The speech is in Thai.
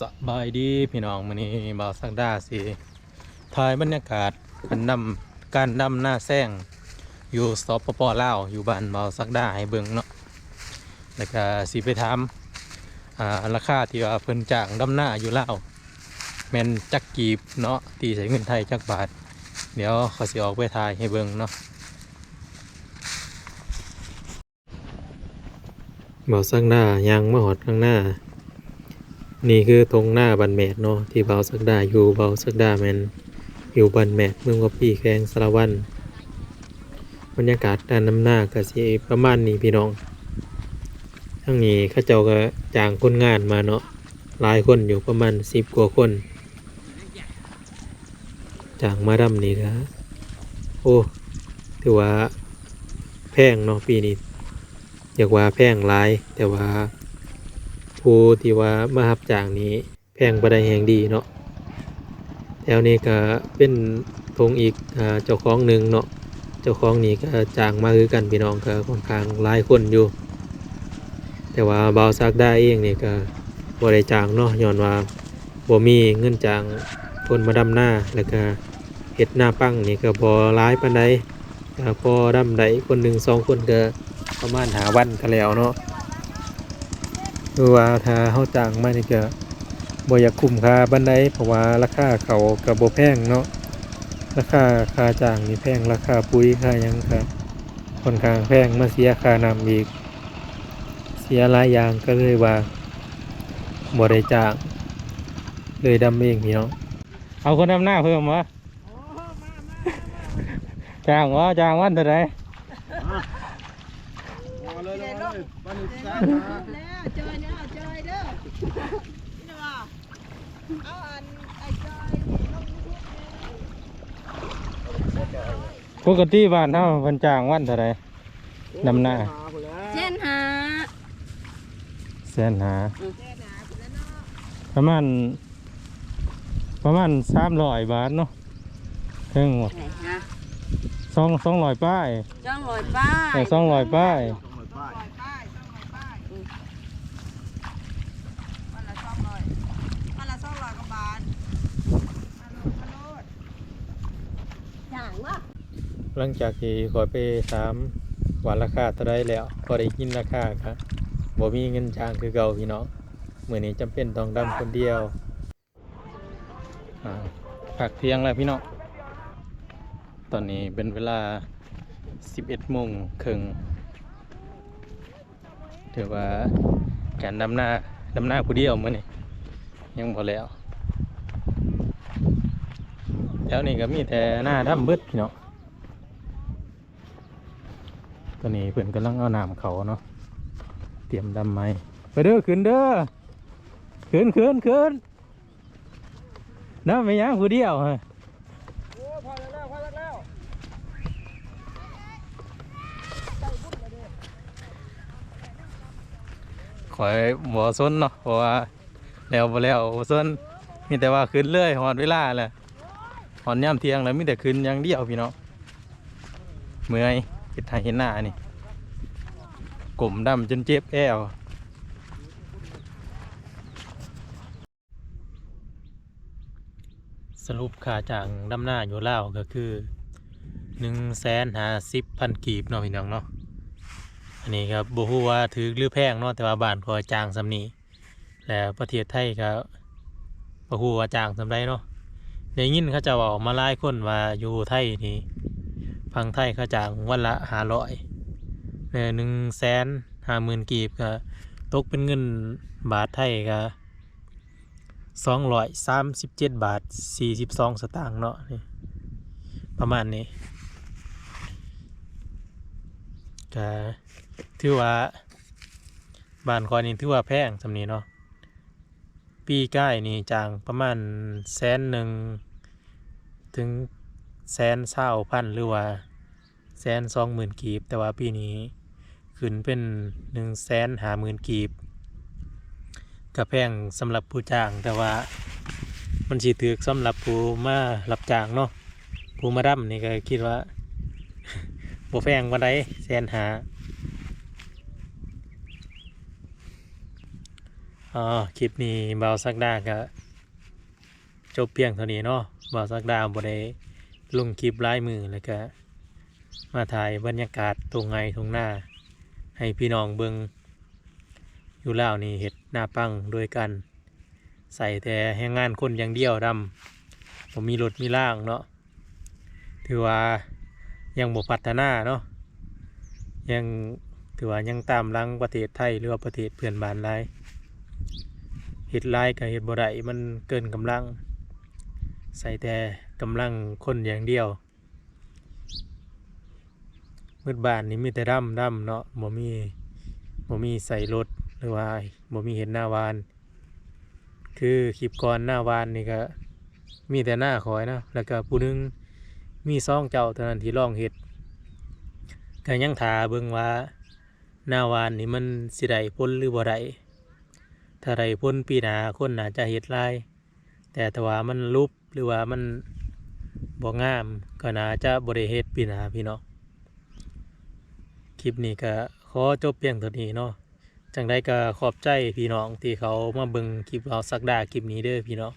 สบายดีพี่น้องมื้อนี้บ่าวสักดาสิถ่ายบรรยากาศการนำการดำหน้าแซงอยู่สปปลาวอยู่บ้านบ่าวสักดาให้เบิ่งเนาะแล้วก็สิไปถามอ่าราคาที่ว่าเพิ่นจ้างดำหน้าอยู่ลาวแม่นจักกีบเนาะตีใส่เงินไทยจักบาท เดี๋ยวเขาสิออกไปถ่ายให้เบิ่งเนาะบ่าวสักดายังมาหอดข้างหน้า นี่คือตรงหน้าบันแมดเนาะที่เบาสักดาอยู่เบาสักดาแมนอยู่บันแมดเมืองกับพี่แขวงสารวันบรรยากาศด้านน้ำหน้าก็สิประมาณนี้พี่น้องทั้งนี้ข้าเจ้าก็จ้างคนงานมาเนาะหลายคนอยู่ประมาณสิบกว่าคนจ้างมาดำนี่นะโอ้ถือว่าแพงเนาะปีนี้อยากว่าแพงหลายแต่ว่า ผู้ที่ว่ามารับจ้างนี้แพงประได้แหงดีเนาะแถวนี้ก็เป็นทงอีกเจ้าของหนึ่งเนาะเจ้าของนี่ก็จ้างมาคือกันพี่น้องก็ค่อนข้างหลายคนอยู่ แต่ว่าเบาซักได้เองนี่ก็บ่ได้จ้างเนาะย้อนว่าบ่มีเงินจ้างคนมาดำหน้าแล้วก็เฮ็ดหน้าปั้งนี่ก็บ่หลายปานใดพอดำได้คนหนึ่งสองคนก็ประมาณหาวันก็แล้วเนาะ คือว่าถ้าเฮาจ้างมานี่ก็บ่อยากคุ้มค่าบันไดเพราะว่าราคาเขาก็บ่แพงเนาะราคาค่าจ้างนี่แพงราคาปุ๋ยค่าหยังก็ค่อนข้างแพงมาเสียค่าน้ำอีก เสียหลายอย่างก็เลยว่าบ่ได้จ้างเลยดำเองพี่น้องเอาคนดำหน้าเพิ่มวะจ้างวะจ้างวันเท่าไหร่มาเลยเลยเลยปานิสาแล้วจอยเนี่ยจอยเด้อ นี่นะว่าเอาอันไอ้จอยลงยูทูบปกติบ้านเฮาเพิ่นจ้างวันเท่าไหร่นำหน้าเช่นหาแสนหาแค่หนาไปแล้วเนาะประมาณ ประมาณสามร้อยบาทเนาะถึงไหนฮะสองสองร้อยป้ายจ้องลอยป้าแต่สองร้อยป้ายลอยป้ายต้องลอยป้ายวันละสองร้อยวันละสองร้อยกว่าบาทมาโลดมาโลดอย่าหลังจากที่ขอยไปถามว่าราคาเท่าไรแล้วพอได้ยินราคาครับบ่มีเงินจ้างคือเก่าพี่น้องเมื้อนี้จำเป็นต้องดำคนเดียวผักเที่ยงแล้วพี่น้องตอนนี้เป็นเวลา 11โมงครึ่งถือว่าการดำหน้าดำหน้าผู้เดียวมื้อนี้ยังบ่แล้ว แล้วนี่ก็มีแต่หน้าดำเบิดพี่น้องตอนนี้เพื่อนกำลังเอาน้ำเขาเนาะ เตรียมดำไม้ไปเด้อขึ้นเด้อขึ้นขึ้นขึ้นน้ำไม่ยังผู้เดียวฮะโอ้พอแล้วพอแล้วขอยบ่สนเนาะเพราะว่าแล้วบ่แล้วบ่สนมีแต่ว่าขึ้นเลยหอดเวลาแหละ หอดย่ำเที่ยงแล้วมีแต่ขึ้นย่างเดียวพี่เน้องเมื่อยเห็ดไทยเห็นหน้านี่กลมดำจนเจ็บแอวสรุปค่าจ้างดำหน้าอยู่ลาวก็คือหนึ่งแสนหาสิบพันกีบเนาะพี่น้องเนาะอันนี้ครับบ่ฮู้ว่าถือหรือแพงเนาะแต่ว่าบ้านก็จ้างสำนีแล้วประเทศไทยก็บ่ฮู้ว่าจ้างสำใดเนาะ ได้ยินเขาจะบอกมาหลายคนว่าอยู่ไทยนี่ฟังไทยเขาจ้างวันละหาร้อยเนี่ยหนึ่งแสนห้าหมื่นกีบก็ตกเป็นเงินบาทไทยก็สองร้อยสามสิบเจ็ดบาทสี่สิบสองสตางค์เนาะนี่ประมาณนี้ก็ถือว่าบ้านคอยนี่ถือว่าแพงสำนี้เนาะปีใกล้นี่จางประมาณแสนหนึ่ง ถึงแสนเศร้าพันหรือว่าแสนสองหมื่นกีบ แต่ว่าปีนี้ขึ้นเป็นหนึ่งแสนหาหมื่นกีบก็แพงสำหรับผู้จ้างแต่ว่ามันสิถือสำหรับผู้มารับจ้างเนาะผู้มาดำนี่ก็คิดว่าบ่แพงวันใดแสนหาอ๋อคลิปนี้เบาสักดาก็จบเพียงเท่านี้เนาะ บาสักดาวบ่ได้ลงคลิปลายมือแล้วก็ มาถ่ายบรรยากาศตรงไงตรงหน้า ให้พี่น้องเบิงอยู่แล้วนี่เห็ดหน้าปังโดยกัน ใส่แต่แรงงานคนอย่างเดียวดำผมมีรถมีล่างเนาะถือว่ายังบ่พัฒนาเนาะยังถือว่ายังตามลังประเทศไทยหรือว่าประเทศเพื่อนบ้านหลายเห็ดหลายกับเห็ดบ่ได้มันเกินกำลัง ใส่แต่กำลังคนอย่างเดียวมืดบ้านนี่มีแต่ดำดำเนาะบ่มีบ่มีใส่รถหรือว่าบ่มีเห็นหน้าวาน คือคลิปก่อนหน้าวานนี่ก็มีแต่หน้าคอยนะแล้วก็ผู้นึงมีซองเจ้าเท่านั้นที่ลองเห็ดก็ยังถาเบิ่งว่าหน้าวานนี่มันสิได้พ้นหรือบ่ได้ถ้าได้พ้นปีหนาคนน่าจะเห็ดลาย แต่ถ้าว่ามันรูป รือว่ามันบ่งามก็น่าจะบริเฮ็ดปีนาพี่น้องคลิปนี้ก็ขอจบเพียงเท่านี้เนาะจังได้ก็ขอบใจพี่น้องที่เขามาเบิ่งคลิปเราสักดาคลิปนี้เด้อพี่น้อง